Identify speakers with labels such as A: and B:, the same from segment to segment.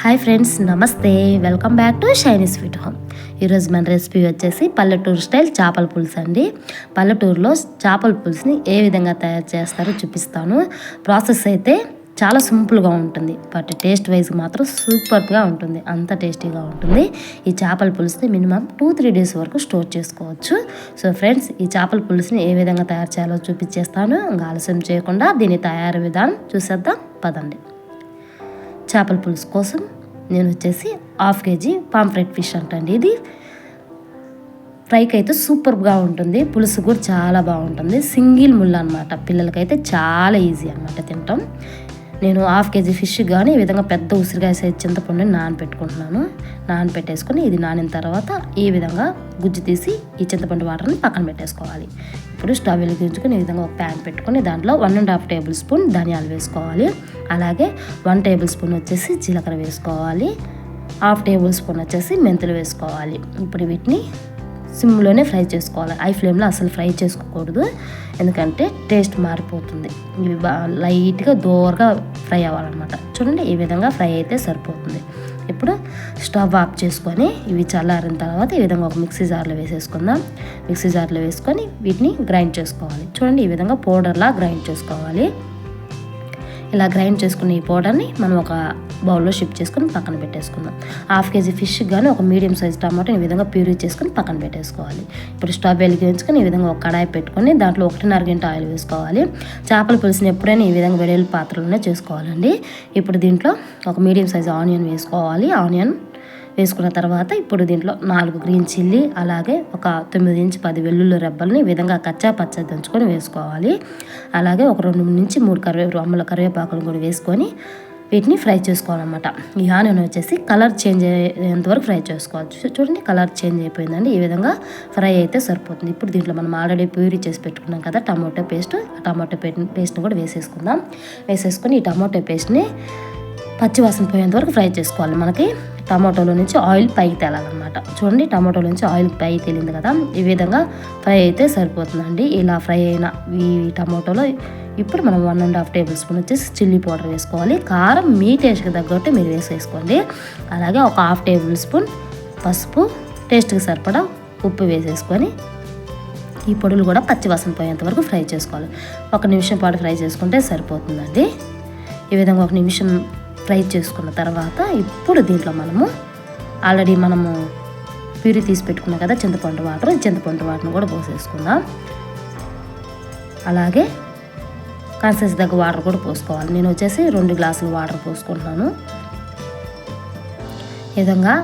A: Hi friends నమస్తే. Welcome back to shiny sweet home. ఈరోజు మన రెసిపీ వచ్చేసి పల్లెటూరు స్టైల్ చేపల పులుసు అండి. పల్లెటూరులో చేపల పులుసుని ఏ విధంగా తయారు చేస్తారో చూపిస్తాను. ప్రాసెస్ అయితే చాలా సింపుల్గా ఉంటుంది. బట్ టేస్ట్ వైజ్ మాత్రం సూపర్గా ఉంటుంది. అంత టేస్టీగా ఉంటుంది. ఈ చేపల పులుసుని మినిమం టూ త్రీ డేస్ వరకు స్టోర్ చేసుకోవచ్చు. సో ఫ్రెండ్స్ ఈ చేపల పులుసుని ఏ విధంగా తయారు చేయాలో చూపించేస్తాను. ఇంకా ఆలస్యం చేయకుండా దీని తయారు విధానం చూసేద్దాం. పదండి. చేపల పులుసు కోసం నేను వచ్చేసి హాఫ్ కేజీ పాంఫ్రెట్ ఫిష్ అంటండి ఇది. ఫ్రైకి అయితే సూపర్గా ఉంటుంది. పులుసు కూడా చాలా బాగుంటుంది. సింగిల్ ముళ్ళు అనమాట పిల్లలకైతే చాలా ఈజీ అనమాట తింటాం. నేను హాఫ్ కేజీ ఫిష్ కానీ ఈ విధంగా పెద్ద ఉసిరికాయ సైజ్ చింతపండుని నానబెట్టుకుంటున్నాను. నానబెట్టేసుకొని ఇది నానిన తర్వాత ఈ విధంగా గుజ్జు తీసి ఈ చింతపండు వాటర్ని పక్కన పెట్టేసుకోవాలి. ఇప్పుడు స్టవ్ వెలిగించుకొని ఈ విధంగా ఒక ప్యాన్ పెట్టుకొని దాంట్లో one and half tablespoon ధనియాలు వేసుకోవాలి. అలాగే వన్ టేబుల్ స్పూన్ వచ్చేసి జీలకర్ర వేసుకోవాలి. హాఫ్ టేబుల్ స్పూన్ వచ్చేసి మెంతులు వేసుకోవాలి. ఇప్పుడు వీటిని సిమ్లోనే ఫ్రై చేసుకోవాలి. హై ఫ్లేమ్లో అసలు ఫ్రై చేసుకోకూడదు. ఎందుకంటే టేస్ట్ మారిపోతుంది. ఇవి బాగా లైట్గా దోరగా ఫ్రై అవ్వాలన్నమాట. చూడండి ఈ విధంగా ఫ్రై అయితే సరిపోతుంది. ఇప్పుడు స్టవ్ ఆఫ్ చేసుకొని ఇవి చల్లారిన తర్వాత ఈ విధంగా ఒక మిక్సీ జార్లో వేసేసుకుందాం. మిక్సీ జార్లో వేసుకొని వీటిని గ్రైండ్ చేసుకోవాలి. చూడండి ఈ విధంగా పౌడర్లా గ్రైండ్ చేసుకోవాలి. ఇలా గ్రైండ్ చేసుకున్న ఈ పౌడర్ని మనం ఒక బౌల్లో షిఫ్ట్ చేసుకొని పక్కన పెట్టేసుకుందాం. హాఫ్ కేజీ ఫిష్ కానీ ఒక మీడియం సైజ్ టమాటో ఈ విధంగా ప్యూరీ చేసుకొని పక్కన పెట్టేసుకోవాలి. ఇప్పుడు స్టవ్ వెలిగించుకొని ఈ విధంగా ఒక కడాయి పెట్టుకొని దాంట్లో ఒకటిన్నర గంట ఆయిల్ వేసుకోవాలి. చేపల పులుసుని ఎప్పుడైనా ఈ విధంగా వెడల్ పాత్రలోనే చేసుకోవాలండి. ఇప్పుడు దీంట్లో ఒక మీడియం సైజ్ ఆనియన్ వేసుకోవాలి. ఆనియన్ వేసుకున్న తర్వాత ఇప్పుడు దీంట్లో నాలుగు గ్రీన్ చిల్లీ అలాగే ఒక తొమ్మిది నుంచి పది వెల్లుల్లి రెబ్బల్ని విధంగా కచ్చా పచ్చ దంచుకొని వేసుకోవాలి. అలాగే ఒక రెండు నుంచి మూడు కరివే అమ్మల కరివేపాకులు కూడా వేసుకొని వీటిని ఫ్రై చేసుకోవాలన్నమాట. ఈ ఆనియన్ వచ్చేసి కలర్ చేంజ్ అయ్యేంత వరకు ఫ్రై చేసుకోవాలి. చూడండి కలర్ చేంజ్ అయిపోయిందండి. ఈ విధంగా ఫ్రై అయితే సరిపోతుంది. ఇప్పుడు దీంట్లో మనం ఆల్రెడీ ప్యూరీ చేసి పెట్టుకున్నాం కదా టమాటో పేస్ట్. ఆ టమాటో పేస్ట్ని కూడా వేసేసుకుందాం. వేసేసుకొని ఈ టమాటో పేస్ట్ని పచ్చివాసన పోయేంత వరకు ఫ్రై చేసుకోవాలి. మనకి టమాటోలో నుంచి ఆయిల్ పైకి తేలాలన్నమాట. చూడండి టమాటోలో నుంచి ఆయిల్ పైకి తేలింది కదా. ఈ విధంగా ఫ్రై అయితే సరిపోతుందండి. ఇలా ఫ్రై అయిన ఈ టమాటోలో ఇప్పుడు మనం one and half tablespoon వచ్చేసి చిల్లీ పౌడర్ వేసుకోవాలి. కారం మీ టేస్ట్కి తగ్గట్టు మీరు వేసేసుకోండి. అలాగే ఒక హాఫ్ టేబుల్ స్పూన్ పసుపు టేస్ట్కి సరిపడా ఉప్పు వేసేసుకొని ఈ పొడులు కూడా పచ్చివాసన పోయేంత వరకు ఫ్రై చేసుకోవాలి. ఒక నిమిషం పాటు ఫ్రై చేసుకుంటే సరిపోతుందండి. ఈ విధంగా ఒక నిమిషం ఫ్రై చేసుకున్న తర్వాత ఇప్పుడు దీంట్లో మనము ఆల్రెడీ మనము ప్యూరీ తీసి పెట్టుకున్నాం కదా చింతపండు వాటర్. చింతపండు వాటర్ని కూడా పోసేసుకుందాం. అలాగే కన్సెన్స్ దగ్గర వాటర్ కూడా పోసుకోవాలి. నేను వచ్చేసి రెండు గ్లాసులు వాటర్ పోసుకుంటున్నాను. ఈ విధంగా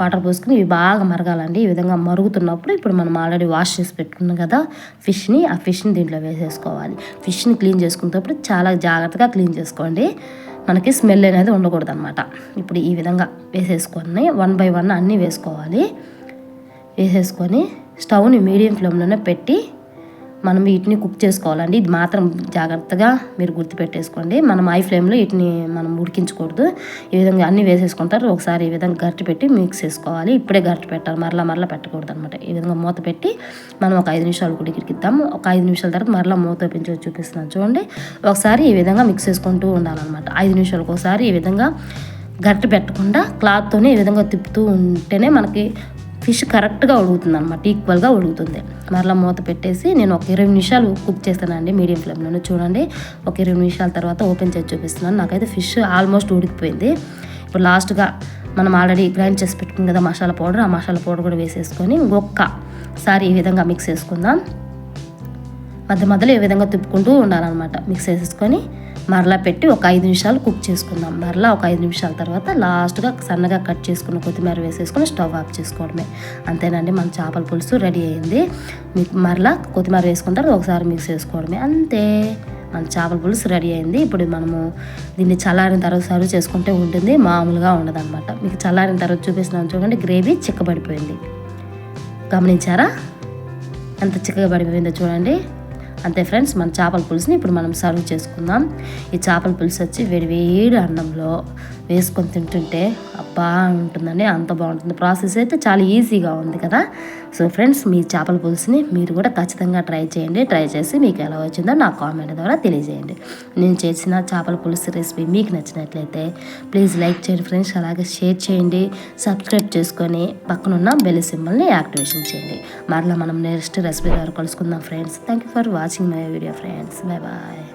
A: వాటర్ పోసుకుని ఇవి బాగా మరగాలండి. ఈ విధంగా మరుగుతున్నప్పుడు ఇప్పుడు మనం ఆల్రెడీ వాష్ చేసి పెట్టుకున్నాం కదా ఫిష్ని ఆ ఫిష్ని దీంట్లో వేసేసుకోవాలి. ఫిష్ని క్లీన్ చేసుకునేటప్పుడు చాలా జాగ్రత్తగా క్లీన్ చేసుకోండి. మనకి స్మెల్ అనేది ఉండకూడదు అనమాట ఇప్పుడు ఈ విధంగా వేసేసుకొని వన్ బై వన్ అన్నీ వేసుకోవాలి. వేసేసుకొని స్టవ్ని మీడియం ఫ్లేమ్లోనే పెట్టి మనం వీటిని కుక్ చేసుకోవాలండి. ఇది మాత్రం జాగ్రత్తగా మీరు గుర్తుపెట్టేసుకోండి. మనం ఐ ఫ్లేమ్లో వీటిని మనం ఉడికించకూడదు. ఈ విధంగా అన్నీ వేసేసుకుంటారు. ఒకసారి ఈ విధంగా గరిటె పెట్టి మిక్స్ చేసుకోవాలి. ఇప్పుడే గరిటె పెట్టాలి. మరలా మరలా పెట్టకూడదు అనమాట ఈ విధంగా మూత పెట్టి మనం ఒక ఐదు నిమిషాలు ఉడికిద్దాము ఒక ఐదు నిమిషాల తర్వాత మరలా మూత పెంచి చూపిస్తున్నాను చూడండి. ఒకసారి ఈ విధంగా మిక్స్ చేసుకుంటూ ఉండాలన్నమాట. ఐదు నిమిషాలకు ఒకసారి ఈ విధంగా గరిటె పెట్టకుండా క్లాత్తోనే ఈ విధంగా తిప్పుతూ ఉంటేనే మనకి ఫిష్ కరెక్ట్గా ఉడుగుతుంది అనమాట ఈక్వల్గా ఉడుగుతుంది మరలా మూత పెట్టేసి నేను ఒక ఇరవై నిమిషాలు కుక్ చేస్తానండి మీడియం ఫ్లేమ్లో చూడండి. ఒక ఇరవై నిమిషాల తర్వాత ఓపెన్ చేసి చూపిస్తున్నాను. నాకైతే ఫిష్ ఆల్మోస్ట్ ఉడికిపోయింది. ఇప్పుడు లాస్ట్గా మనం ఆల్రెడీ గ్రైండ్ చేసి పెట్టుకుంది కదా మసాలా పౌడర్ ఆ మసాలా పౌడర్ కూడా వేసేసుకొని ఒక్కసారి ఈ విధంగా మిక్స్ చేసుకుందాం. మధ్య మధ్యలో ఈ విధంగా తిప్పుకుంటూ ఉండాలన్నమాట. మిక్స్ చేసేసుకొని మరలా పెట్టి ఒక ఐదు నిమిషాలు కుక్ చేసుకుందాం. మరలా ఒక ఐదు నిమిషాల తర్వాత లాస్ట్గా సన్నగా కట్ చేసుకున్న కొత్తిమీర వేసేసుకొని స్టవ్ ఆఫ్ చేసుకోవడమే. అంతేనండి మన చేపల పులుసు రెడీ అయింది. మీకు మరలా కొత్తిమీర వేసుకుంటారు ఒకసారి మిక్స్ చేసుకోవడమే. అంతే మన చేపల పులుసు రెడీ అయింది. ఇప్పుడు మనము దీన్ని చల్లారిన తర్వాత సర్వ్ చేసుకుంటే ఉంటుంది మామూలుగా ఉండదన్నమాట. మీకు చల్లారిన తర్వాత చూపిస్తున్నాను చూడండి గ్రేవీ చిక్కబడిపోయింది. గమనించారా? ఎంత చిక్కగా పడిపోయిందో చూడండి. అంతే ఫ్రెండ్స్ మన చేపల పులుసుని ఇప్పుడు మనం సర్వ్ చేసుకుందాం. ఈ చేపల పులుసు వచ్చి వేడి వేడి అన్నంలో వేసుకొని తింటుంటే అబ్బా ఉంటుందండి అంత బాగుంటుంది. ప్రాసెస్ అయితే చాలా ఈజీగా ఉంది కదా. సో ఫ్రెండ్స్ మీ చేపల పులుసుని మీరు కూడా ఖచ్చితంగా ట్రై చేయండి. ట్రై చేసి మీకు ఎలా వచ్చిందో నా కామెంట్ ద్వారా తెలియజేయండి. నేను చేసిన చేపల పులుసు రెసిపీ మీకు నచ్చినట్లయితే ప్లీజ్ లైక్ చేయండి ఫ్రెండ్స్ అలాగే షేర్ చేయండి. సబ్స్క్రైబ్ చేసుకొని పక్కనున్న బెల్ సింబల్ని యాక్టివేషన్ చేయండి. మరలా మనం నెక్స్ట్ రెసిపీ ద్వారా కలుసుకుందాం friends thank you for watching my video friends bye bye